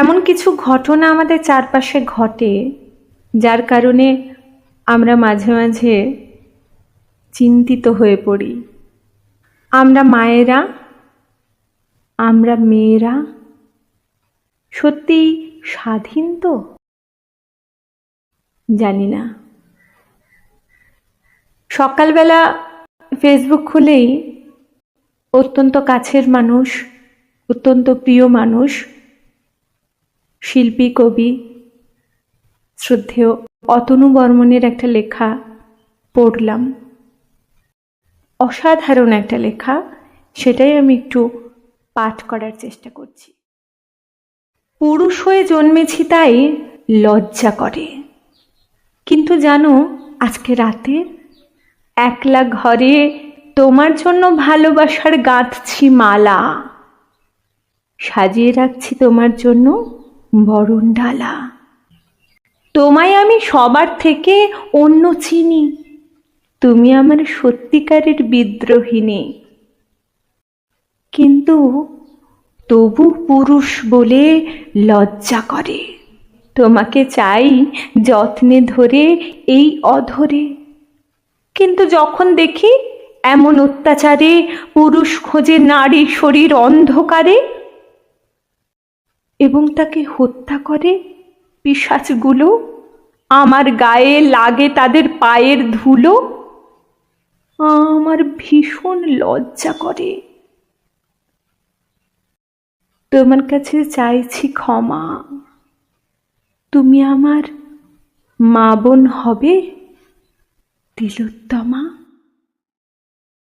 এমন কিছু ঘটনা আমাদের চারপাশে ঘটে, যার কারণে আমরা মাঝে মাঝে চিন্তিত হয়ে পড়ি। আমরা মায়েরা, আমরা মেয়েরা সত্যি স্বাধীন তো? জানি না। সকালবেলা ফেসবুক খুলেই অত্যন্ত কাছের মানুষ, অত্যন্ত প্রিয় মানুষ শিল্পী, কবি, শ্রদ্ধেয় অতনু বর্মনের একটা লেখা পড়লাম। অসাধারণ একটা লেখা, সেটাই আমি একটু পাঠ করার চেষ্টা করছি। পুরুষ হয়ে জন্মেছি তাই লজ্জা করে। কিন্তু জানো, আজকে রাতে একলা ঘরে তোমার জন্য ভালোবাসার গাঁথছি মালা। সাজিয়ে রাখছি তোমার জন্য বরণ ডালা। তোমায় আমি সবার থেকে অন্য চিনি। তুমি আমার সত্যিকারের বিদ্রোহিনী। কিন্তু তবু পুরুষ বলে লজ্জা করে। তোমাকে চাই যত্নে ধরে এই অধরে। কিন্তু যখন দেখি এমন অত্যাচারে পুরুষ খোঁজে নারী শরীর অন্ধকারে এবং তাকে হত্যা করে পিসাচগুলো আমার গায়ে লাগে তাদের পায়ের ধুলো, আমার ভীষণ লজ্জা করে। তোমার কাছে চাইছি ক্ষমা। তুমি আমার মা বোন হবে, তিলোত্তমা।